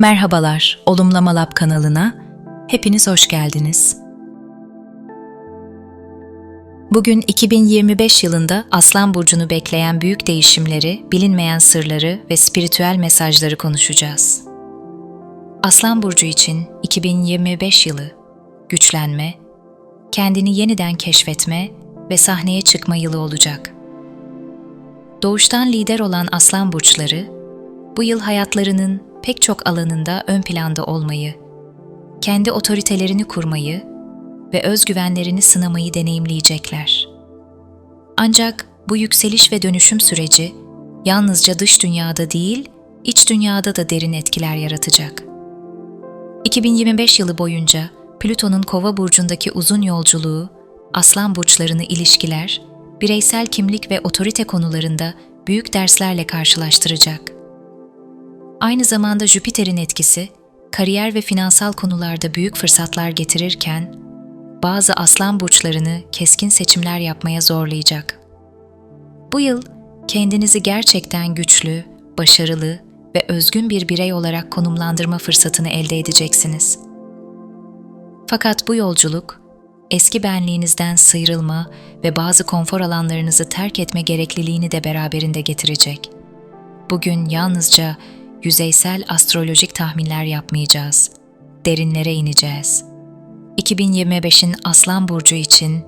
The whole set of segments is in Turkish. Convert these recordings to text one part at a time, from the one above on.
Merhabalar, Olumlama Lab kanalına hepiniz hoş geldiniz. Bugün 2025 yılında Aslan Burcu'nu bekleyen büyük değişimleri, bilinmeyen sırları ve spiritüel mesajları konuşacağız. Aslan Burcu için 2025 yılı güçlenme, kendini yeniden keşfetme ve sahneye çıkma yılı olacak. Doğuştan lider olan aslan burçları, bu yıl hayatlarının pek çok alanında ön planda olmayı, kendi otoritelerini kurmayı ve özgüvenlerini sınamayı deneyimleyecekler. Ancak bu yükseliş ve dönüşüm süreci yalnızca dış dünyada değil, iç dünyada da derin etkiler yaratacak. 2025 yılı boyunca Plüton'un Kova burcundaki uzun yolculuğu, Aslan burçlarını ilişkiler, bireysel kimlik ve otorite konularında büyük derslerle karşılaştıracak. Aynı zamanda Jüpiter'in etkisi, kariyer ve finansal konularda büyük fırsatlar getirirken, bazı aslan burçlarını keskin seçimler yapmaya zorlayacak. Bu yıl kendinizi gerçekten güçlü, başarılı ve özgün bir birey olarak konumlandırma fırsatını elde edeceksiniz. Fakat bu yolculuk, eski benliğinizden sıyrılma ve bazı konfor alanlarınızı terk etme gerekliliğini de beraberinde getirecek. Bugün yalnızca yüzeysel astrolojik tahminler yapmayacağız. Derinlere ineceğiz. 2025'in Aslan burcu için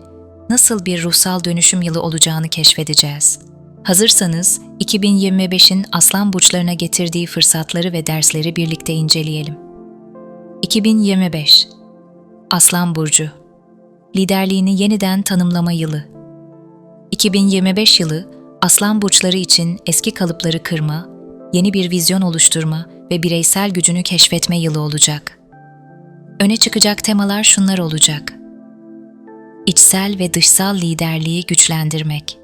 nasıl bir ruhsal dönüşüm yılı olacağını keşfedeceğiz. Hazırsanız 2025'in Aslan burçlarına getirdiği fırsatları ve dersleri birlikte inceleyelim. 2025 Aslan burcu Liderliğini yeniden tanımlama yılı 2025 yılı Aslan burçları için eski kalıpları kırma, yeni bir vizyon oluşturma ve bireysel gücünü keşfetme yılı olacak. Öne çıkacak temalar şunlar olacak. İçsel ve dışsal liderliği güçlendirmek.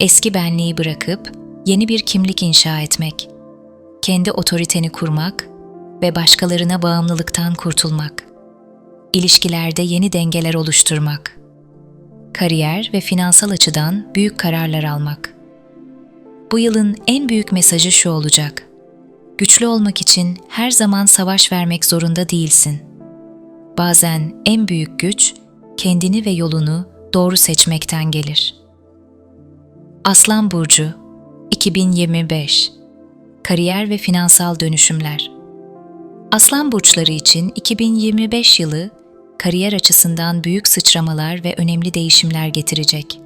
Eski benliği bırakıp yeni bir kimlik inşa etmek. Kendi otoriteni kurmak ve başkalarına bağımlılıktan kurtulmak. İlişkilerde yeni dengeler oluşturmak. Kariyer ve finansal açıdan büyük kararlar almak. Bu yılın en büyük mesajı şu olacak. Güçlü olmak için her zaman savaş vermek zorunda değilsin. Bazen en büyük güç kendini ve yolunu doğru seçmekten gelir. Aslan burcu 2025 Kariyer ve finansal dönüşümler. Aslan burçları için 2025 yılı kariyer açısından büyük sıçramalar ve önemli değişimler getirecek.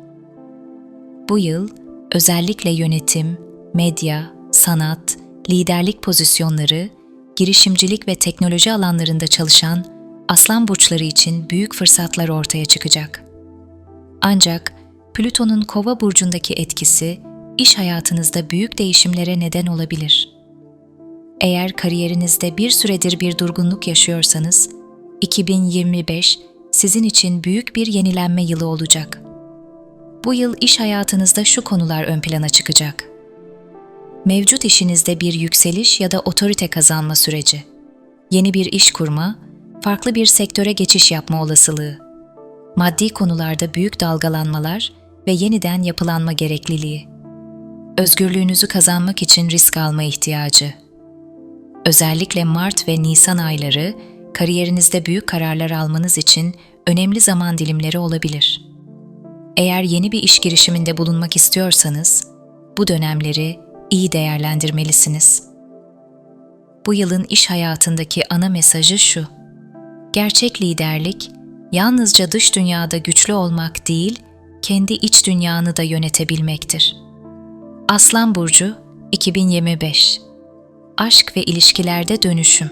Bu yıl özellikle yönetim, medya, sanat, liderlik pozisyonları, girişimcilik ve teknoloji alanlarında çalışan aslan burçları için büyük fırsatlar ortaya çıkacak. Ancak Plüton'un Kova burcundaki etkisi iş hayatınızda büyük değişimlere neden olabilir. Eğer kariyerinizde bir süredir bir durgunluk yaşıyorsanız, 2025 sizin için büyük bir yenilenme yılı olacak. Bu yıl iş hayatınızda şu konular ön plana çıkacak. Mevcut işinizde bir yükseliş ya da otorite kazanma süreci. Yeni bir iş kurma, farklı bir sektöre geçiş yapma olasılığı. Maddi konularda büyük dalgalanmalar ve yeniden yapılanma gerekliliği. Özgürlüğünüzü kazanmak için risk alma ihtiyacı. Özellikle Mart ve Nisan ayları kariyerinizde büyük kararlar almanız için önemli zaman dilimleri olabilir. Eğer yeni bir iş girişiminde bulunmak istiyorsanız, bu dönemleri iyi değerlendirmelisiniz. Bu yılın iş hayatındaki ana mesajı şu. Gerçek liderlik, yalnızca dış dünyada güçlü olmak değil, kendi iç dünyanı da yönetebilmektir. Aslan Burcu 2025 Aşk ve ilişkilerde dönüşüm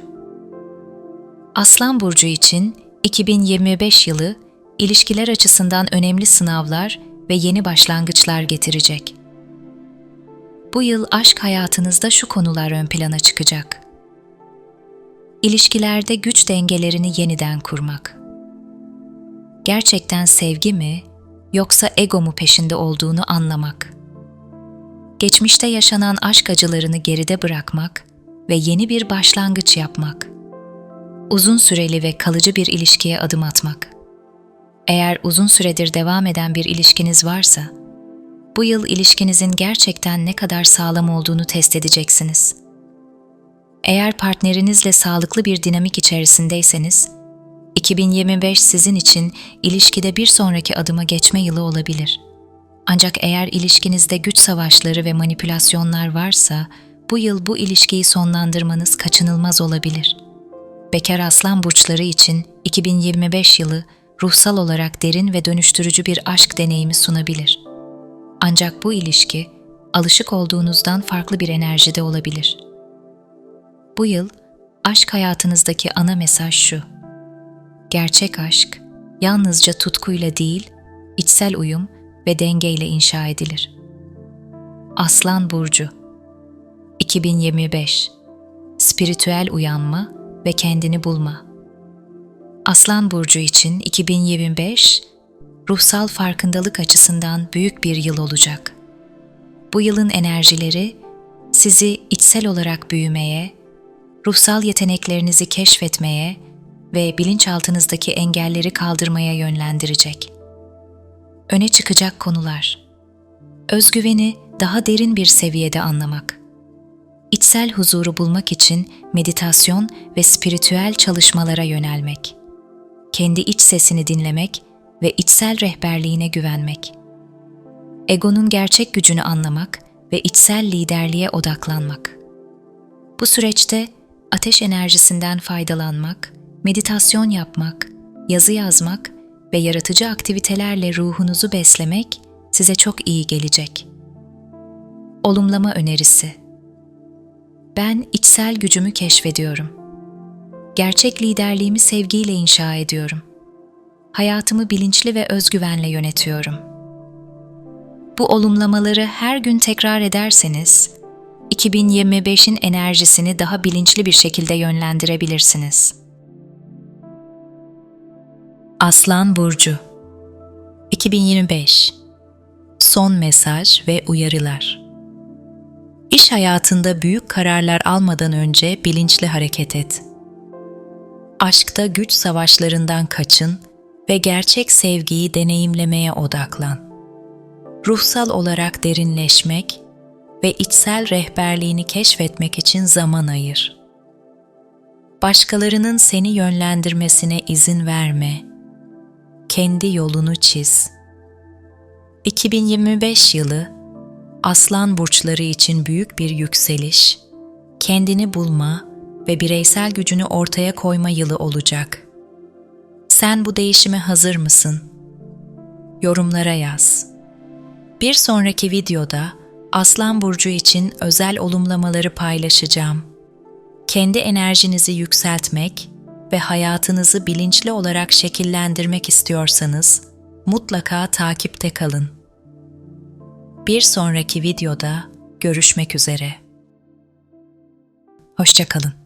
Aslan Burcu için 2025 yılı ilişkiler açısından önemli sınavlar ve yeni başlangıçlar getirecek. Bu yıl aşk hayatınızda şu konular ön plana çıkacak. İlişkilerde güç dengelerini yeniden kurmak. Gerçekten sevgi mi yoksa ego mu peşinde olduğunu anlamak. Geçmişte yaşanan aşk acılarını geride bırakmak ve yeni bir başlangıç yapmak uzun süreli ve kalıcı bir ilişkiye adım atmak. Eğer uzun süredir devam eden bir ilişkiniz varsa, bu yıl ilişkinizin gerçekten ne kadar sağlam olduğunu test edeceksiniz. Eğer partnerinizle sağlıklı bir dinamik içerisindeyseniz, 2025 sizin için ilişkide bir sonraki adıma geçme yılı olabilir. Ancak eğer ilişkinizde güç savaşları ve manipülasyonlar varsa, bu yıl bu ilişkiyi sonlandırmanız kaçınılmaz olabilir. Bekar aslan burçları için 2025 yılı ruhsal olarak derin ve dönüştürücü bir aşk deneyimi sunabilir. Ancak bu ilişki alışık olduğunuzdan farklı bir enerjide olabilir. Bu yıl aşk hayatınızdaki ana mesaj şu. Gerçek aşk yalnızca tutkuyla değil, içsel uyum ve dengeyle inşa edilir. Aslan burcu 2025 Spiritüel uyanma ve kendini bulma. Aslan burcu için 2025 ruhsal farkındalık açısından büyük bir yıl olacak. Bu yılın enerjileri sizi içsel olarak büyümeye, ruhsal yeteneklerinizi keşfetmeye ve bilinçaltınızdaki engelleri kaldırmaya yönlendirecek. Öne çıkacak konular. Özgüveni daha derin bir seviyede anlamak. İçsel huzuru bulmak için meditasyon ve spiritüel çalışmalara yönelmek. Kendi iç sesini dinlemek ve içsel rehberliğine güvenmek. Egonun gerçek gücünü anlamak ve içsel liderliğe odaklanmak. Bu süreçte ateş enerjisinden faydalanmak, meditasyon yapmak, yazı yazmak ve yaratıcı aktivitelerle ruhunuzu beslemek size çok iyi gelecek. Olumlama önerisi Ben içsel gücümü keşfediyorum. Gerçek liderliğimi sevgiyle inşa ediyorum. Hayatımı bilinçli ve özgüvenle yönetiyorum. Bu olumlamaları her gün tekrar ederseniz, 2025'in enerjisini daha bilinçli bir şekilde yönlendirebilirsiniz. Aslan Burcu 2025 Son mesaj ve uyarılar İş hayatında büyük kararlar almadan önce bilinçli hareket et. Aşkta güç savaşlarından kaçın ve gerçek sevgiyi deneyimlemeye odaklan. Ruhsal olarak derinleşmek ve içsel rehberliğini keşfetmek için zaman ayır. Başkalarının seni yönlendirmesine izin verme. Kendi yolunu çiz. 2025 yılı Aslan burçları için büyük bir yükseliş, kendini bulma ve bireysel gücünü ortaya koyma yılı olacak. Sen bu değişime hazır mısın? Yorumlara yaz. Bir sonraki videoda Aslan burcu için özel olumlamaları paylaşacağım. Kendi enerjinizi yükseltmek ve hayatınızı bilinçli olarak şekillendirmek istiyorsanız mutlaka takipte kalın. Bir sonraki videoda görüşmek üzere. Hoşçakalın.